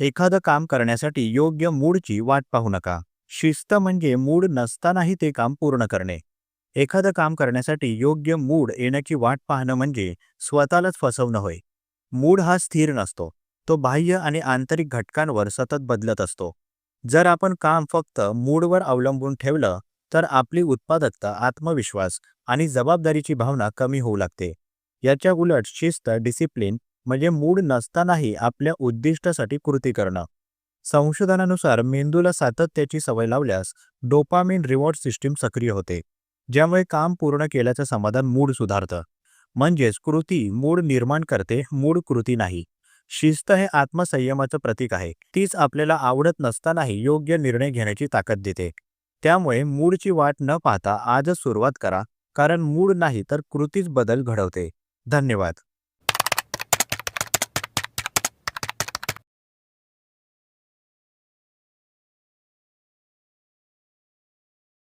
एखादं काम करण्यासाठी योग्य मूडची वाट पाहू नका. शिस्त म्हणजे मूड नसतानाही ते काम पूर्ण करणे. एखादं काम करण्यासाठी योग्य मूड येण्याची वाट पाहणं म्हणजे स्वतःलाच फसवणं होय. मूड हा स्थिर नसतो. तो बाह्य आणि आंतरिक घटकांवर सतत बदलत असतो. जर आपण काम फक्त मूडवर अवलंबून ठेवलं तर आपली उत्पादकता आत्मविश्वास आणि जबाबदारीची भावना कमी होऊ लागते. याच्या उलट शिस्त डिसिप्लिन म्हणजे मूड नसतानाही आपल्या उद्दिष्टासाठी कृती करणं. संशोधनानुसार मेंदूला सातत्याची सवय लावल्यास डोपामिन रिवॉर्ड सिस्टीम सक्रिय होते ज्यामुळे काम पूर्ण केल्याचं समाधान मूड सुधारतं. म्हणजेच कृती मूड निर्माण करते मूड कृती नाही. शिस्त हे आत्मसंयमाचं प्रतीक आहे तीच आपल्याला आवडत नसतानाही योग्य निर्णय घेण्याची ताकद देते. त्यामुळे मूडची वाट न पाहता आजच सुरुवात करा कारण मूड नाही तर कृतीच बदल घडवते. धन्यवाद.